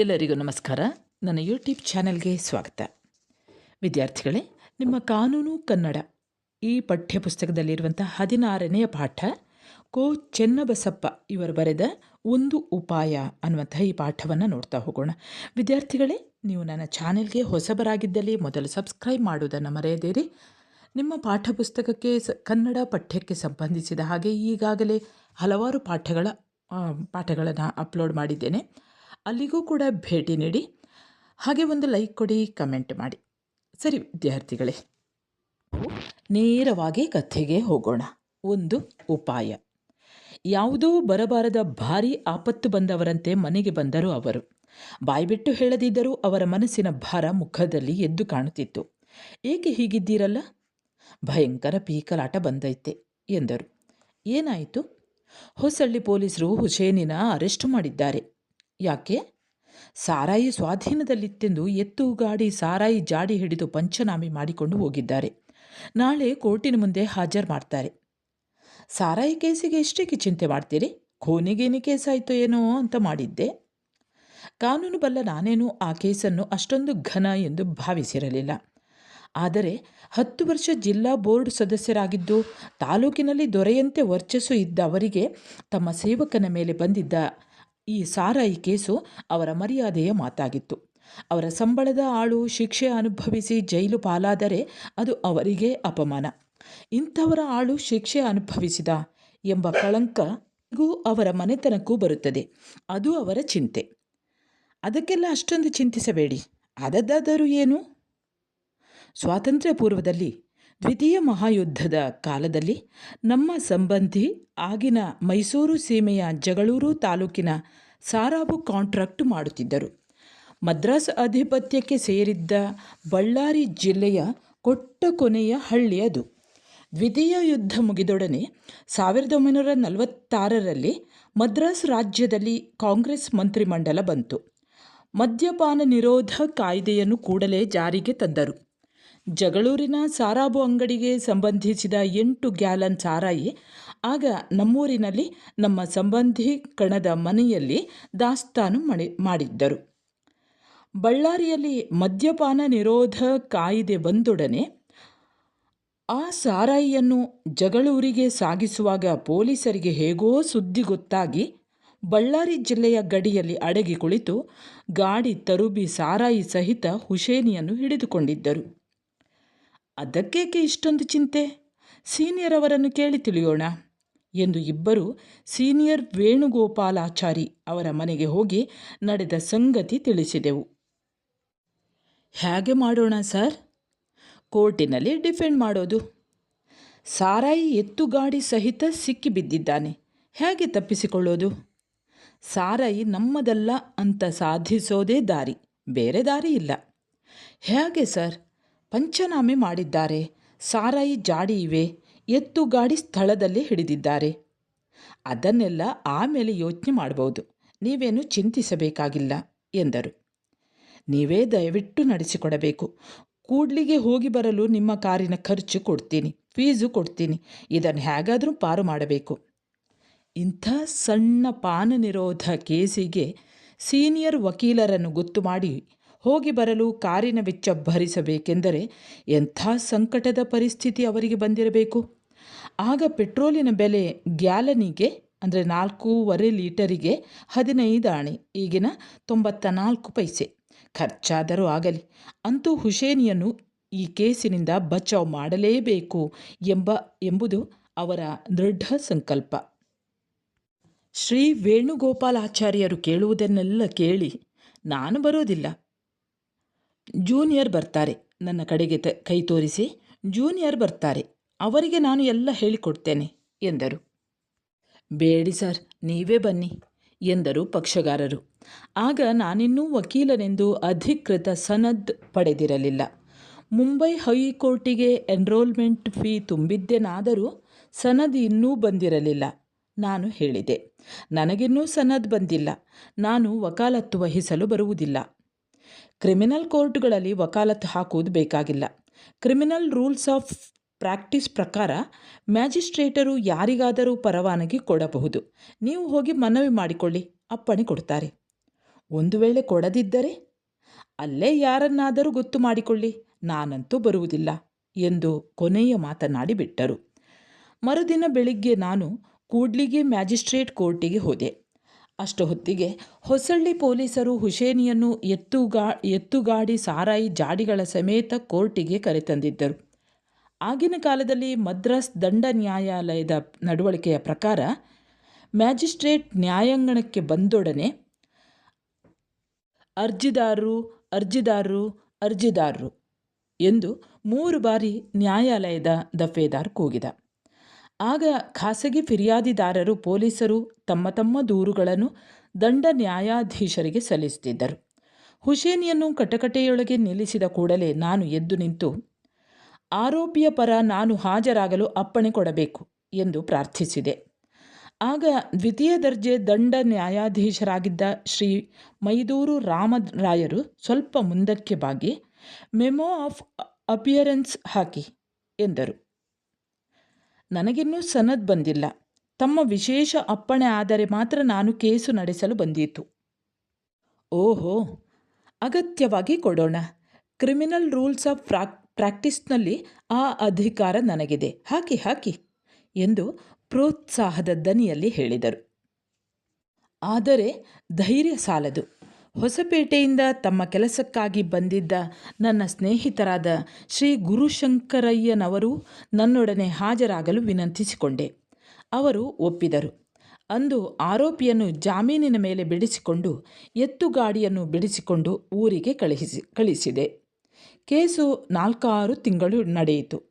ಎಲ್ಲರಿಗೂ ನಮಸ್ಕಾರ. ನನ್ನ ಯೂಟ್ಯೂಬ್ ಚಾನೆಲ್ಗೆ ಸ್ವಾಗತ. ವಿದ್ಯಾರ್ಥಿಗಳೇ, ನಿಮ್ಮ ಕಾನೂನು ಕನ್ನಡ ಈ ಪಠ್ಯಪುಸ್ತಕದಲ್ಲಿರುವಂಥ ಹದಿನಾರನೆಯ ಪಾಠ ಕೋ ಚೆನ್ನಬಸಪ್ಪ ಇವರು ಬರೆದ ಒಂದು ಉಪಾಯ ಅನ್ನುವಂಥ ಈ ಪಾಠವನ್ನು ನೋಡ್ತಾ ಹೋಗೋಣ. ವಿದ್ಯಾರ್ಥಿಗಳೇ, ನೀವು ನನ್ನ ಚಾನೆಲ್ಗೆ ಹೊಸಬರಾಗಿದ್ದಲ್ಲಿ ಮೊದಲು ಸಬ್ಸ್ಕ್ರೈಬ್ ಮಾಡುವುದನ್ನು ಮರೆಯದೇರಿ. ನಿಮ್ಮ ಪಾಠಪುಸ್ತಕಕ್ಕೆ ಸ, ಕನ್ನಡ ಪಠ್ಯಕ್ಕೆ ಸಂಬಂಧಿಸಿದ ಹಾಗೆ ಈಗಾಗಲೇ ಹಲವಾರು ಪಾಠಗಳ ಪಾಠಗಳನ್ನು ಅಪ್ಲೋಡ್ ಮಾಡಿದ್ದೇನೆ. ಅಲ್ಲಿಗೂ ಕೂಡ ಭೇಟಿ ನೀಡಿ ಹಾಗೆ ಒಂದು ಲೈಕ್ ಕೊಡಿ ಕಮೆಂಟ್ ಮಾಡಿ. ಸರಿ ವಿದ್ಯಾರ್ಥಿಗಳೇ, ನೇರವಾಗಿ ಕಥೆಗೆ ಹೋಗೋಣ. ಒಂದು ಉಪಾಯ. ಯಾವುದೋ ಬರಬಾರದ ಭಾರಿ ಆಪತ್ತು ಬಂದವರಂತೆ ಮನೆಗೆ ಬಂದರು ಅವರು. ಬಾಯ್ಬಿಟ್ಟು ಹೇಳದಿದ್ದರೂ ಅವರ ಮನಸ್ಸಿನ ಭಾರ ಮುಖದಲ್ಲಿ ಎದ್ದು ಕಾಣುತ್ತಿತ್ತು. ಏಕೆ ಹೀಗಿದ್ದೀರಲ್ಲ? ಭಯಂಕರ ಪೀಕಲಾಟ ಬಂದೈತೆ ಎಂದರು. ಏನಾಯಿತು? ಹೊಸಳ್ಳಿ ಪೊಲೀಸರು ಹುಸೇನಿನ ಅರೆಸ್ಟ್ ಮಾಡಿದ್ದಾರೆ. ಯಾಕೆ? ಸಾರಾಯಿ ಸ್ವಾಧೀನದಲ್ಲಿತ್ತೆಂದು ಎತ್ತು ಗಾಡಿ ಸಾರಾಯಿ ಜಾಡಿ ಹಿಡಿದು ಪಂಚನಾಮೆ ಮಾಡಿಕೊಂಡು ಹೋಗಿದ್ದಾರೆ. ನಾಳೆ ಕೋರ್ಟಿನ ಮುಂದೆ ಹಾಜರು ಮಾಡ್ತಾರೆ. ಸಾರಾಯಿ ಕೇಸಿಗೆ ಎಷ್ಟಕ್ಕೆ ಚಿಂತೆ ಮಾಡ್ತೀರಿ? ಖೋನಿಗೇನು ಕೇಸಾಯಿತೋ ಏನೋ ಅಂತ ಮಾಡಿದ್ದೆ. ಕಾನೂನು ಬಲ್ಲ ನಾನೇನು ಆ ಕೇಸನ್ನು ಅಷ್ಟೊಂದು ಘನ ಎಂದು ಭಾವಿಸಿರಲಿಲ್ಲ. ಆದರೆ ಹತ್ತು ವರ್ಷ ಜಿಲ್ಲಾ ಬೋರ್ಡ್ ಸದಸ್ಯರಾಗಿದ್ದು ತಾಲೂಕಿನಲ್ಲಿ ದೊರೆಯಂತೆ ವರ್ಚಸ್ಸು ಇದ್ದ ಅವರಿಗೆ ತಮ್ಮ ಸೇವಕನ ಮೇಲೆ ಬಂದಿದ್ದ ಈ ಸಾರಾಯಿ ಕೇಸು ಅವರ ಮರ್ಯಾದೆಯ ಮಾತಾಗಿತ್ತು. ಅವರ ಸಂಬಳದ ಆಳು ಶಿಕ್ಷೆ ಅನುಭವಿಸಿ ಜೈಲು ಪಾಲಾದರೆ ಅದು ಅವರಿಗೆ ಅಪಮಾನ. ಇಂಥವರ ಆಳು ಶಿಕ್ಷೆ ಅನುಭವಿಸಿದ ಎಂಬ ಕಳಂಕಗೂ ಅವರ ಮನೆತನಕ್ಕೂ ಬರುತ್ತದೆ. ಅದು ಅವರ ಚಿಂತೆ. ಅದಕ್ಕೆಲ್ಲ ಅಷ್ಟೊಂದು ಚಿಂತಿಸಬೇಡಿ. ಅದದ್ದಾದರೂ ಏನು? ಸ್ವಾತಂತ್ರ್ಯ ಪೂರ್ವದಲ್ಲಿ ದ್ವಿತೀಯ ಮಹಾಯುದ್ಧದ ಕಾಲದಲ್ಲಿ ನಮ್ಮ ಸಂಬಂಧಿ ಆಗಿನ ಮೈಸೂರು ಸೀಮೆಯ ಜಗಳೂರು ತಾಲೂಕಿನ ಸಾರಾಬು ಕಾಂಟ್ರಾಕ್ಟ್ ಮಾಡುತ್ತಿದ್ದರು. ಮದ್ರಾಸ್ ಆಧಿಪತ್ಯಕ್ಕೆ ಸೇರಿದ್ದ ಬಳ್ಳಾರಿ ಜಿಲ್ಲೆಯ ಕೊಟ್ಟ ಕೊನೆಯ ಹಳ್ಳಿ ಅದು. ದ್ವಿತೀಯ ಯುದ್ಧ ಮುಗಿದೊಡನೆ ಸಾವಿರದ ಒಂಬೈನೂರ ನಲವತ್ತಾರರಲ್ಲಿ ಮದ್ರಾಸ್ ರಾಜ್ಯದಲ್ಲಿ ಕಾಂಗ್ರೆಸ್ ಮಂತ್ರಿಮಂಡಲ ಬಂತು. ಮದ್ಯಪಾನ ನಿರೋಧ ಕಾಯ್ದೆಯನ್ನು ಕೂಡಲೇ ಜಾರಿಗೆ ತಂದರು. ಜಗಳೂರಿನ ಸಾರಾಬು ಅಂಗಡಿಗೆ ಸಂಬಂಧಿಸಿದ ಎಂಟು ಗ್ಯಾಲನ್ ಸಾರಾಯಿ, ಆಗ ನಮ್ಮೂರಿನಲ್ಲಿ ನಮ್ಮ ಸಂಬಂಧಿ ಕಣದ ಮನೆಯಲ್ಲಿ ದಾಸ್ತಾನು ಮಾಡಿ ಮಾಡಿದ್ದರು. ಬಳ್ಳಾರಿಯಲ್ಲಿ ಮದ್ಯಪಾನ ನಿರೋಧ ಕಾಯಿದೆ ಬಂದೊಡನೆ ಆ ಸಾರಾಯಿಯನ್ನು ಜಗಳೂರಿಗೆ ಸಾಗಿಸುವಾಗ ಪೊಲೀಸರಿಗೆ ಹೇಗೋ ಸುದ್ದಿ ಗೊತ್ತಾಗಿ ಬಳ್ಳಾರಿ ಜಿಲ್ಲೆಯ ಗಡಿಯಲ್ಲಿ ಅಡಗಿ ಕುಳಿತು ಗಾಡಿ ತರುಬಿ ಸಾರಾಯಿ ಸಹಿತ ಹುಷೇನಿಯನ್ನು ಹಿಡಿದುಕೊಂಡಿದ್ದರು. ಅದಕ್ಕೇಕೆ ಇಷ್ಟೊಂದು ಚಿಂತೆ? ಸೀನಿಯರ್ ಅವರನ್ನು ಕೇಳಿ ತಿಳಿಯೋಣ ಎಂದು ಇಬ್ಬರು ಸೀನಿಯರ್ ವೇಣುಗೋಪಾಲಾಚಾರಿ ಅವರ ಮನೆಗೆ ಹೋಗಿ ನಡೆದ ಸಂಗತಿ ತಿಳಿಸಿದೆವು. ಹೇಗೆ ಮಾಡೋಣ ಸರ್? ಕೋರ್ಟಿನಲ್ಲಿ ಡಿಫೆಂಡ್ ಮಾಡೋದು. ಸಾರಾಯಿ ಎತ್ತುಗಾಡಿ ಸಹಿತ ಸಿಕ್ಕಿಬಿದ್ದಿದ್ದಾನೆ ಹೇಗೆ ತಪ್ಪಿಸಿಕೊಳ್ಳೋದು? ಸಾರಾಯಿ ನಮ್ಮದಲ್ಲ ಅಂತ ಸಾಧಿಸೋದೇ ದಾರಿ, ಬೇರೆ ದಾರಿ ಇಲ್ಲ. ಹೇಗೆ ಸರ್? ಪಂಚನಾಮೆ ಮಾಡಿದ್ದಾರೆ. ಸಾರಾಯಿ ಜಾಡಿ ಇವೆ. ಎತ್ತು ಗಾಡಿ ಸ್ಥಳದಲ್ಲಿ ಹಿಡಿದಿದ್ದಾರೆ. ಅದನ್ನೆಲ್ಲ ಆಮೇಲೆ ಯೋಚನೆ ಮಾಡಬಹುದು ನೀವೇನು ಚಿಂತಿಸಬೇಕಾಗಿಲ್ಲ, ಎಂದರು. ನೀವೇ ದಯವಿಟ್ಟು ನಡೆಸಿಕೊಡಬೇಕು. ಕೂಡ್ಲಿಗೆ ಹೋಗಿ ಬರಲು ನಿಮ್ಮ ಕಾರಿನ ಖರ್ಚು ಕೊಡ್ತೀನಿ, ಫೀಸು ಕೊಡ್ತೀನಿ. ಇದನ್ನು ಹೇಗಾದರೂ ಪಾರು ಮಾಡಬೇಕು. ಇಂಥ ಸಣ್ಣ ಪಾನ ನಿರೋಧ ಕೇಸಿಗೆ ಸೀನಿಯರ್ ವಕೀಲರನ್ನು ಗೊತ್ತು ಮಾಡಿ ಹೋಗಿ ಬರಲು ಕಾರಿನ ವೆಚ್ಚ ಭರಿಸಬೇಕೆಂದರೆ ಎಂಥ ಸಂಕಟದ ಪರಿಸ್ಥಿತಿ ಅವರಿಗೆ ಬಂದಿರಬೇಕು? ಆಗ ಪೆಟ್ರೋಲಿನ ಬೆಲೆ ಗ್ಯಾಲನಿಗೆ, ಅಂದರೆ ನಾಲ್ಕೂವರೆ ಲೀಟರಿಗೆ ಹದಿನೈದು ಆಣೆ, ಈಗಿನ ತೊಂಬತ್ತ ನಾಲ್ಕು ಪೈಸೆ. ಖರ್ಚಾದರೂ ಆಗಲಿ. ಅಂತೂ ಹುಸೇನಿಯನ್ನು ಈ ಕೇಸಿನಿಂದ ಬಚಾವ್ ಮಾಡಲೇಬೇಕು ಎಂಬ, ಎಂಬುದು ಅವರ ದೃಢ ಸಂಕಲ್ಪ. ಶ್ರೀ ವೇಣುಗೋಪಾಲಾಚಾರ್ಯರು ಕೇಳುವುದನ್ನೆಲ್ಲ ಕೇಳಿ ನಾನು ಬರೋದಿಲ್ಲ. ಜೂನಿಯರ್ ಬರ್ತಾರೆ. ನನ್ನ ಕಡೆಗೆ ತ, ಕೈ ತೋರಿಸಿ. ಜೂನಿಯರ್ ಬರ್ತಾರೆ. ಅವರಿಗೆ ನಾನು ಎಲ್ಲ ಹೇಳಿಕೊಡ್ತೇನೆ, ಎಂದರು. ಬೇಡಿ ಸರ್, ನೀವೇ ಬನ್ನಿ, ಎಂದರು ಪಕ್ಷಗಾರರು. ಆಗ ನಾನಿನ್ನೂ ವಕೀಲನೆಂದು ಅಧಿಕೃತ ಸನದ್ ಪಡೆದಿರಲಿಲ್ಲ. ಮುಂಬೈ ಹೈಕೋರ್ಟಿಗೆ ಎನ್ರೋಲ್ಮೆಂಟ್ ಫೀ ತುಂಬಿದ್ದೇನಾದರೂ ಸನದ್ ಇನ್ನೂ ಬಂದಿರಲಿಲ್ಲ, ನಾನು ಹೇಳಿದೆ. ನನಗಿನ್ನೂ ಸನದ್ ಬಂದಿಲ್ಲ. ನಾನು ವಕಾಲತ್ತು ವಹಿಸಲು ಬರುವುದಿಲ್ಲ. ಕ್ರಿಮಿನಲ್ ಕೋರ್ಟ್ಗಳಲ್ಲಿ ವಕಾಲತ್ತು ಹಾಕುವುದು ಬೇಕಾಗಿಲ್ಲ. ಕ್ರಿಮಿನಲ್ ರೂಲ್ಸ್ ಆಫ್ ಪ್ರಾಕ್ಟೀಸ್ ಪ್ರಕಾರ ಮ್ಯಾಜಿಸ್ಟ್ರೇಟರು ಯಾರಿಗಾದರೂ ಪರವಾನಗಿ ಕೊಡಬಹುದು. ನೀವು ಹೋಗಿ ಮನವಿ ಮಾಡಿಕೊಳ್ಳಿ, ಅಪ್ಪಣೆ ಕೊಡ್ತಾರೆ. ಒಂದು ವೇಳೆ ಕೊಡದಿದ್ದರೆ ಅಲ್ಲೇ ಯಾರನ್ನಾದರೂ ಗೊತ್ತು ಮಾಡಿಕೊಳ್ಳಿ, ನಾನಂತೂ ಬರುವುದಿಲ್ಲ ಎಂದು ಕೊನೆಯ ಮಾತನಾಡಿಬಿಟ್ಟರು ಮರುದಿನ ಬೆಳಿಗ್ಗೆ ನಾನು ಕೂಡ್ಲಿಗೆ ಮ್ಯಾಜಿಸ್ಟ್ರೇಟ್ ಕೋರ್ಟಿಗೆ ಹೋದೆ. ಅಷ್ಟು ಹೊತ್ತಿಗೆ ಹೊಸಳ್ಳಿ ಪೊಲೀಸರು ಹುಸೇನಿಯನ್ನು ಎತ್ತುಗಾ, ಎತ್ತುಗಾಡಿ ಸಾರಾಯಿ ಜಾಡಿಗಳ ಸಮೇತ ಕೋರ್ಟಿಗೆ ಕರೆತಂದಿದ್ದರು. ಆಗಿನ ಕಾಲದಲ್ಲಿ ಮದ್ರಾಸ್ ದಂಡ ನ್ಯಾಯಾಲಯದ ನಡವಳಿಕೆಯ ಪ್ರಕಾರ ಮ್ಯಾಜಿಸ್ಟ್ರೇಟ್ ನ್ಯಾಯಾಂಗಣಕ್ಕೆ ಬಂದೊಡನೆ ಅರ್ಜಿದಾರರು ಅರ್ಜಿದಾರರು ಅರ್ಜಿದಾರರು ಎಂದು ಮೂರು ಬಾರಿ ನ್ಯಾಯಾಲಯದ ದಫೇದಾರ್ ಕೂಗಿದ. ಆಗ ಖಾಸಗಿ ಫಿರ್ಯಾದಿದಾರರು ಪೊಲೀಸರು ತಮ್ಮ ತಮ್ಮ ದೂರುಗಳನ್ನು ದಂಡ ನ್ಯಾಯಾಧೀಶರಿಗೆ ಸಲ್ಲಿಸುತ್ತಿದ್ದರು ಹುಸೇನಿಯನ್ನು ಕಟಕಟೆಯೊಳಗೆ ನಿಲ್ಲಿಸಿದ ಕೂಡಲೇ ನಾನು ಎದ್ದು ನಿಂತು, ಆರೋಪಿಯ ಪರ ನಾನು ಹಾಜರಾಗಲು ಅಪ್ಪಣೆ ಕೊಡಬೇಕು ಎಂದು ಪ್ರಾರ್ಥಿಸಿದೆ. ಆಗ ದ್ವಿತೀಯ ದರ್ಜೆ ದಂಡ ನ್ಯಾಯಾಧೀಶರಾಗಿದ್ದ ಶ್ರೀ ಮೈದೂರು ರಾಮರಾಯರು ಸ್ವಲ್ಪ ಮುಂದಕ್ಕೆ ಬಾಗಿ, ಮೆಮೊ ಆಫ್ ಅಪಿಯರೆನ್ಸ್ ಹಾಕಿ ಎಂದರು. ನನಗಿನ್ನೂ ಸನದ್ ಬಂದಿಲ್ಲ. ತಮ್ಮ ವಿಶೇಷ ಅಪ್ಪಣೆ ಆದರೆ ಮಾತ್ರ ನಾನು ಕೇಸು ನಡೆಸಲು ಬಂದೀತು. ಓಹೋ, ಅಗತ್ಯವಾಗಿ ಕೊಡೋಣ. ಕ್ರಿಮಿನಲ್ ರೂಲ್ಸ್ ಆಫ್ ಪ್ರಾಕ್ ಪ್ರಾಕ್ಟೀಸ್ನಲ್ಲಿ ಆ ಅಧಿಕಾರ ನನಗಿದೆ. ಹಾಕಿ ಹಾಕಿ ಎಂದು ಪ್ರೋತ್ಸಾಹದ ದನಿಯಲ್ಲಿ ಹೇಳಿದರು. ಆದರೆ ಧೈರ್ಯ ಸಾಲದು. ಹೊಸಪೇಟೆಯಿಂದ ತಮ್ಮ ಕೆಲಸಕ್ಕಾಗಿ ಬಂದಿದ್ದ ನನ್ನ ಸ್ನೇಹಿತರಾದ ಶ್ರೀ ಗುರುಶಂಕರಯ್ಯನವರು ನನ್ನೊಡನೆ ಹಾಜರಾಗಲು ವಿನಂತಿಸಿಕೊಂಡೆ. ಅವರು ಒಪ್ಪಿದರು. ಅಂದು ಆರೋಪಿಯನ್ನು ಜಾಮೀನಿನ ಮೇಲೆ ಬಿಡಿಸಿಕೊಂಡು ಎತ್ತುಗಾಡಿಯನ್ನು ಬಿಡಿಸಿಕೊಂಡು ಊರಿಗೆ ಕಳುಹಿಸಿ, ಕಳಿಸಿದೆ. ಕೇಸು ನಾಲ್ಕಾರು ತಿಂಗಳು ನಡೆಯಿತು.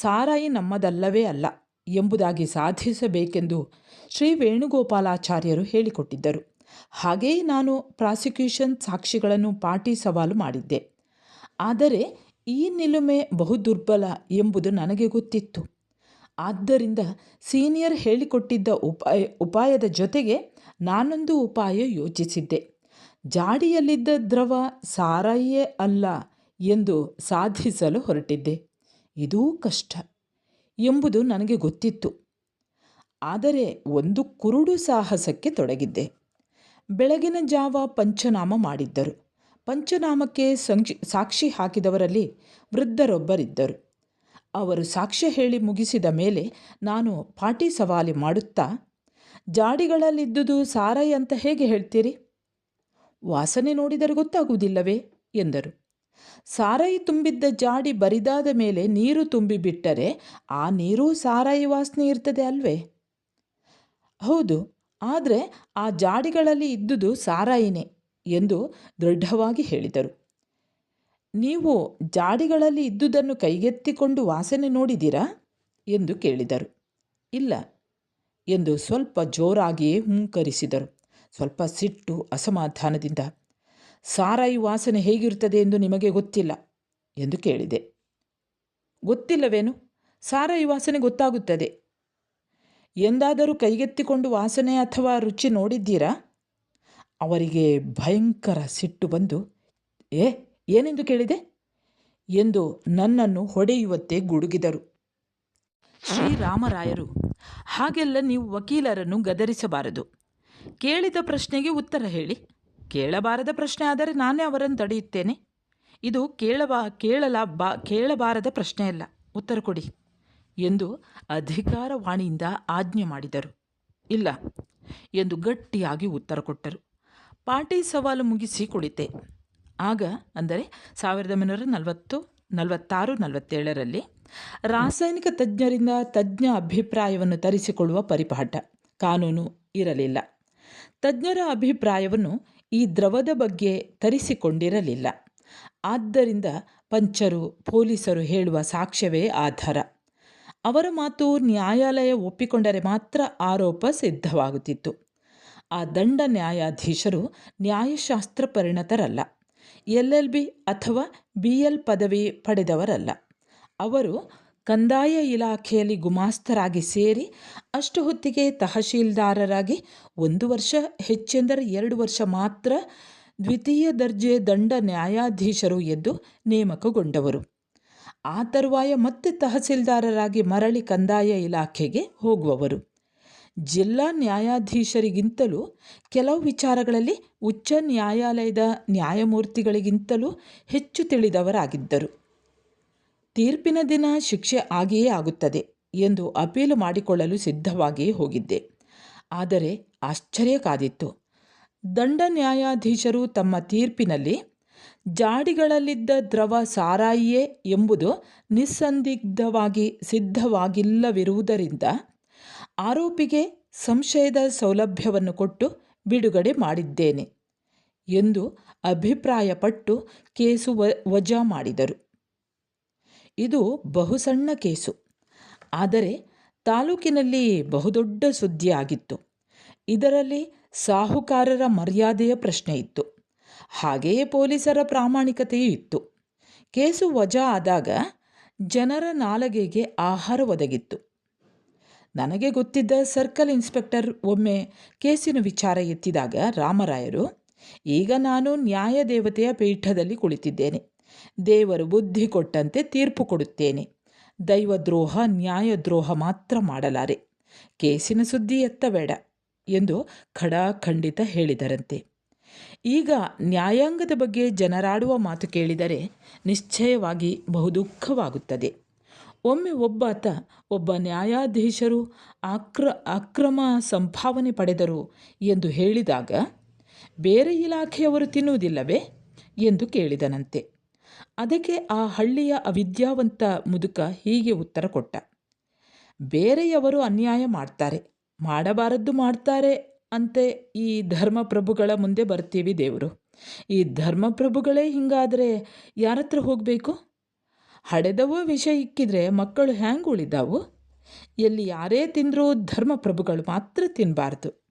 ಸಾರಾಯಿ ನಮ್ಮದಲ್ಲವೇ ಅಲ್ಲ ಎಂಬುದಾಗಿ ಸಾಧಿಸಬೇಕೆಂದು ಶ್ರೀ ವೇಣುಗೋಪಾಲಾಚಾರ್ಯರು ಹೇಳಿಕೊಟ್ಟಿದ್ದರು. ಹಾಗೆಯೇ ನಾನು ಪ್ರಾಸಿಕ್ಯೂಷನ್ ಸಾಕ್ಷಿಗಳನ್ನು ಪಾಟಿ ಸವಾಲು ಮಾಡಿದ್ದೆ. ಆದರೆ ಈ ನಿಲುಮೆ ಬಹು ದುರ್ಬಲ ಎಂಬುದು ನನಗೆ ಗೊತ್ತಿತ್ತು. ಆದ್ದರಿಂದ ಸೀನಿಯರ್ ಹೇಳಿಕೊಟ್ಟಿದ್ದ ಉಪಾಯ, ಉಪಾಯದ ಜೊತೆಗೆ ನಾನೊಂದು ಉಪಾಯ ಯೋಚಿಸಿದ್ದೆ. ಜಾಡಿಯಲ್ಲಿದ್ದ ದ್ರವ ಸಾರಾಯಿಯೇ ಅಲ್ಲ ಎಂದು ಸಾಧಿಸಲು ಹೊರಟಿದ್ದೆ. ಇದೂ ಕಷ್ಟ ಎಂಬುದು ನನಗೆ ಗೊತ್ತಿತ್ತು. ಆದರೆ ಒಂದು ಕುರುಡು ಸಾಹಸಕ್ಕೆ ತೊಡಗಿದ್ದೆ. ಬೆಳಗಿನ ಜಾವ ಪಂಚನಾಮ ಮಾಡಿದ್ದರು. ಪಂಚನಾಮಕ್ಕೆ ಸಂಕ್ಷಿ ಹಾಕಿದವರಲ್ಲಿ ವೃದ್ಧರೊಬ್ಬರಿದ್ದರು. ಅವರು ಸಾಕ್ಷ್ಯ ಹೇಳಿ ಮುಗಿಸಿದ ಮೇಲೆ ನಾನು ಪಾಟಿ ಸವಾಲಿ ಮಾಡುತ್ತಾ, ಜಾಡಿಗಳಲ್ಲಿದ್ದುದು ಸಾರೈ ಅಂತ ಹೇಗೆ ಹೇಳ್ತೀರಿ? ವಾಸನೆ ನೋಡಿದರೆ ಗೊತ್ತಾಗುವುದಿಲ್ಲವೇ? ಎಂದರು. ಸಾರಾಯಿ ತುಂಬಿದ್ದ ಜಾಡಿ ಬರಿದಾದ ಮೇಲೆ ನೀರು ತುಂಬಿಬಿಟ್ಟರೆ ಆ ನೀರು ಸಾರಾಯಿ ವಾಸನೆ ಇರ್ತದೆ ಅಲ್ವೇ? ಹೌದು ಆದರೆ ಆ ಜಾಡಿಗಳಲ್ಲಿ ಇದ್ದುದು ಸಾರಾಯಿನೇ ಎಂದು ದೃಢವಾಗಿ ಹೇಳಿದರು. ನೀವು ಜಾಡಿಗಳಲ್ಲಿ ಇದ್ದುದನ್ನು ಕೈಗೆತ್ತಿಕೊಂಡು ವಾಸನೆ ನೋಡಿದಿರಾ ಎಂದು ಕೇಳಿದರು. ಇಲ್ಲ ಎಂದು ಸ್ವಲ್ಪ ಜೋರಾಗಿಯೇ ಹುಂಕರಿಸಿದರು ಸ್ವಲ್ಪ ಸಿಟ್ಟು ಅಸಮಾಧಾನದಿಂದ, ಸಾರಾಯಿ ವಾಸನೆ ಹೇಗಿರುತ್ತದೆ ಎಂದು ನಿಮಗೆ ಗೊತ್ತಿಲ್ಲ ಎಂದು ಕೇಳಿದೆ. ಗೊತ್ತಿಲ್ಲವೇನು? ಸಾರಾಯಿ ವಾಸನೆ ಗೊತ್ತಾಗುತ್ತದೆ. ಎಂದಾದರೂ ಕೈಗೆತ್ತಿಕೊಂಡು ವಾಸನೆ ಅಥವಾ ರುಚಿ ನೋಡಿದ್ದೀರಾ? ಅವರಿಗೆ ಭಯಂಕರ ಸಿಟ್ಟು ಬಂದು, ಏ, ಏನೆಂದು ಕೇಳಿದೆ? ಎಂದು ನನ್ನನ್ನು ಹೊಡೆಯುವತ್ತೆ ಗುಡುಗಿದರು. ಶ್ರೀರಾಮರಾಯರು, ಹಾಗೆಲ್ಲ ನೀವು ವಕೀಲರನ್ನು ಗದರಿಸಬಾರದು. ಕೇಳಿದ ಪ್ರಶ್ನೆಗೆ ಉತ್ತರ ಹೇಳಿ. ಕೇಳಬಾರದ ಪ್ರಶ್ನೆ ಆದರೆ ನಾನೇ ಅವರನ್ನು ತಡೆಯುತ್ತೇನೆ. ಇದು ಕೇಳಬಾ ಕೇಳಲ ಬಾ, ಕೇಳಬಾರದ ಪ್ರಶ್ನೆಯಲ್ಲ. ಉತ್ತರ ಕೊಡಿ. ಎಂದು ಅಧಿಕಾರವಾಣಿಯಿಂದ ಆಜ್ಞೆ ಮಾಡಿದರು. ಇಲ್ಲ ಎಂದು ಗಟ್ಟಿಯಾಗಿ ಉತ್ತರ ಕೊಟ್ಟರು. ಪಾಟಿ ಸವಾಲು ಮುಗಿಸಿ ಕುಳಿತೆ. ಆಗ ಅಂದರೆ ಸಾವಿರದ ಒಂಬೈನೂರ ನಲವತ್ತು, ನಲವತ್ತಾರು, ನಲವತ್ತೇಳರಲ್ಲಿ ರಾಸಾಯನಿಕ ತಜ್ಞರಿಂದ ತಜ್ಞ ಅಭಿಪ್ರಾಯವನ್ನು ತರಿಸಿಕೊಳ್ಳುವ ಪರಿಪಾಠ. ಕಾನೂನು ಇರಲಿಲ್ಲ. ತಜ್ಞರ ಅಭಿಪ್ರಾಯವನ್ನು ಈ ದ್ರವದ ಬಗ್ಗೆ ತರಿಸಿಕೊಂಡಿರಲಿಲ್ಲ. ಆದ್ದರಿಂದ ಪಂಚರು, ಪೊಲೀಸರು ಹೇಳುವ ಸಾಕ್ಷ್ಯವೇ ಆಧಾರ. ಅವರ ಮಾತು ನ್ಯಾಯಾಲಯ ಒಪ್ಪಿಕೊಂಡರೆ ಮಾತ್ರ ಆರೋಪ ಸಿದ್ಧವಾಗುತ್ತಿತ್ತು. ಆ ದಂಡ ನ್ಯಾಯಾಧೀಶರು ನ್ಯಾಯಶಾಸ್ತ್ರ ಪರಿಣತರಲ್ಲ. ಎಲ್ ಎಲ್ ಬಿ ಅಥವಾ ಬಿ ಎಲ್ ಪದವಿ ಪಡೆದವರಲ್ಲ. ಅವರು ಕಂದಾಯ ಇಲಾಖೆಯಲ್ಲಿ ಗುಮಾಸ್ತರಾಗಿ ಸೇರಿ ಅಷ್ಟು ಹೊತ್ತಿಗೆ ತಹಶೀಲ್ದಾರರಾಗಿ ಒಂದು ವರ್ಷ ಹೆಚ್ಚೆಂದರೆ ಎರಡು ವರ್ಷ ಮಾತ್ರ ದ್ವಿತೀಯ ದರ್ಜೆ ದಂಡ ನ್ಯಾಯಾಧೀಶರು ಎಂದು ನೇಮಕಗೊಂಡವರು. ಆ ತರುವಾಯ ಮತ್ತೆ ತಹಸೀಲ್ದಾರರಾಗಿ ಮರಳಿ ಕಂದಾಯ ಇಲಾಖೆಗೆ ಹೋಗುವವರು. ಜಿಲ್ಲಾ ನ್ಯಾಯಾಧೀಶರಿಗಿಂತಲೂ ಕೆಲವು ವಿಚಾರಗಳಲ್ಲಿ ಉಚ್ಚ ನ್ಯಾಯಾಲಯದ ನ್ಯಾಯಮೂರ್ತಿಗಳಿಗಿಂತಲೂ ಹೆಚ್ಚು ತಿಳಿದವರಾಗಿದ್ದರು. ತೀರ್ಪಿನ ದಿನ ಶಿಕ್ಷೆ ಆಗಿಯೇ ಆಗುತ್ತದೆ ಎಂದು ಅಪೀಲು ಮಾಡಿಕೊಳ್ಳಲು ಸಿದ್ಧವಾಗಿಯೇ ಹೋಗಿದ್ದೆ. ಆದರೆ ಆಶ್ಚರ್ಯ ಕಾದಿತ್ತು ದಂಡ ನ್ಯಾಯಾಧೀಶರು ತಮ್ಮ ತೀರ್ಪಿನಲ್ಲಿ ಜಾಡಿಗಳಲ್ಲಿದ್ದ ದ್ರವ ಸಾರಾಯಿಯೇ ಎಂಬುದು ನಿಸ್ಸಂದಿಗ್ಧವಾಗಿ ಸಿದ್ಧವಾಗಿಲ್ಲವಿರುವುದರಿಂದ ಆರೋಪಿಗೆ ಸಂಶಯದ ಸೌಲಭ್ಯವನ್ನು ಕೊಟ್ಟು ಬಿಡುಗಡೆ ಮಾಡಿದ್ದೇನೆ ಎಂದು ಅಭಿಪ್ರಾಯಪಟ್ಟು ಕೇಸು ವಜಾ ಮಾಡಿದರು. ಇದು ಬಹುಸಣ್ಣ ಕೇಸು, ಆದರೆ ತಾಲೂಕಿನಲ್ಲಿ ಬಹುದೊಡ್ಡ ಸುದ್ದಿಯಾಗಿತ್ತು. ಇದರಲ್ಲಿ ಸಾಹುಕಾರರ ಮರ್ಯಾದೆಯ ಪ್ರಶ್ನೆ ಇತ್ತು. ಹಾಗೆಯೇ ಪೊಲೀಸರ ಪ್ರಾಮಾಣಿಕತೆಯೂ ಇತ್ತು. ಕೇಸು ವಜಾ ಆದಾಗ ಜನರ ನಾಲಗೆಗೆ ಆಹಾರ ಒದಗಿತ್ತು. ನನಗೆ ಗೊತ್ತಿದ್ದ ಸರ್ಕಲ್ ಇನ್ಸ್ಪೆಕ್ಟರ್ ಒಮ್ಮೆ ಕೇಸಿನ ವಿಚಾರ ಎತ್ತಿದಾಗ ರಾಮರಾಯರು, ಈಗ ನಾನು ನ್ಯಾಯ ದೇವತೆಯ ಪೀಠದಲ್ಲಿ ಕುಳಿತಿದ್ದೇನೆ. ದೇವರು ಬುದ್ಧಿ ಕೊಟ್ಟಂತೆ ತೀರ್ಪು ಕೊಡುತ್ತೇನೆ. ದೈವದ್ರೋಹ ನ್ಯಾಯದ್ರೋಹ ಮಾತ್ರ ಮಾಡಲಾರೆ. ಕೇಸಿನ ಸುದ್ದಿ ಎತ್ತಬೇಡ ಎಂದು ಖಡಾಖಂಡಿತ ಹೇಳಿದರಂತೆ. ಈಗ ನ್ಯಾಯಾಂಗದ ಬಗ್ಗೆ ಜನರಾಡುವ ಮಾತು ಕೇಳಿದರೆ ನಿಶ್ಚಯವಾಗಿ ಬಹುದುಃಖವಾಗುತ್ತದೆ. ಒಮ್ಮೆ ಒಬ್ಬಾತ, ಒಬ್ಬ ನ್ಯಾಯಾಧೀಶರು ಆಕ್ರ ಅಕ್ರಮ ಸಂಭಾವನೆ ಪಡೆದರು ಎಂದು ಹೇಳಿದಾಗ, ಬೇರೆ ಇಲಾಖೆಯವರು ತಿನ್ನುವುದಿಲ್ಲವೇ ಎಂದು ಕೇಳಿದನಂತೆ. ಅದಕ್ಕೆ ಆ ಹಳ್ಳಿಯ ಅವಿದ್ಯಾವಂತ ಮುದುಕ ಹೀಗೆ ಉತ್ತರ ಕೊಟ್ಟ. ಬೇರೆಯವರು ಅನ್ಯಾಯ ಮಾಡ್ತಾರೆ, ಮಾಡಬಾರದ್ದು ಮಾಡ್ತಾರೆ ಅಂತೆ ಈ ಧರ್ಮಪ್ರಭುಗಳ ಮುಂದೆ ಬರ್ತೀವಿ ದೇವರು. ಈ ಧರ್ಮಪ್ರಭುಗಳೇ ಹಿಂಗಾದರೆ ಯಾರತ್ರ ಹೋಗಬೇಕು? ಹಡೆದವ ವಿಷ ಇಕ್ಕಿದ್ರೆ ಮಕ್ಕಳು ಹ್ಯಾಂಗೆ ಉಳಿದಾವು? ಎಲ್ಲಿ ಯಾರೇ ತಿಂದರೂ ಧರ್ಮಪ್ರಭುಗಳು ಮಾತ್ರ ತಿನ್ನಬಾರ್ದು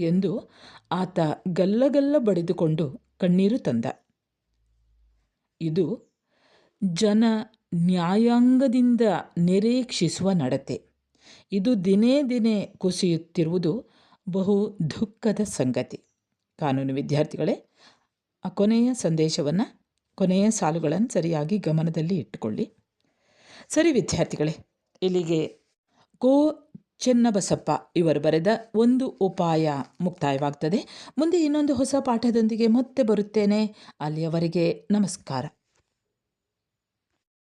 ಎಂದು ಆತ ಗಲ್ಲಗಲ್ಲ ಬಡಿದುಕೊಂಡು ಕಣ್ಣೀರು ತಂದ. ಇದು ಜನ ನ್ಯಾಯಾಂಗದಿಂದ ನಿರೀಕ್ಷಿಸುವ ನಡತೆ. ಇದು ದಿನೇ ದಿನೇ ಕುಸಿಯುತ್ತಿರುವುದು ಬಹು ದುಃಖದ ಸಂಗತಿ. ಕಾನೂನು ವಿದ್ಯಾರ್ಥಿಗಳೇ, ಆ ಕೊನೆಯ ಸಂದೇಶವನ್ನು, ಕೊನೆಯ ಸಾಲುಗಳನ್ನು ಸರಿಯಾಗಿ ಗಮನದಲ್ಲಿ ಇಟ್ಟುಕೊಳ್ಳಿ. ಸರಿ ವಿದ್ಯಾರ್ಥಿಗಳೇ, ಇಲ್ಲಿಗೆ ಕೋ ಚೆನ್ನಬಸಪ್ಪ ಇವರು ಬರೆದ ಒಂದು ಉಪಾಯ ಮುಕ್ತಾಯವಾಗ್ತದೆ. ಮುಂದೆ ಇನ್ನೊಂದು ಹೊಸ ಪಾಠದೊಂದಿಗೆ ಮತ್ತೆ ಬರುತ್ತೇನೆ. ಅಲ್ಲಿಯವರೆಗೆ ನಮಸ್ಕಾರ.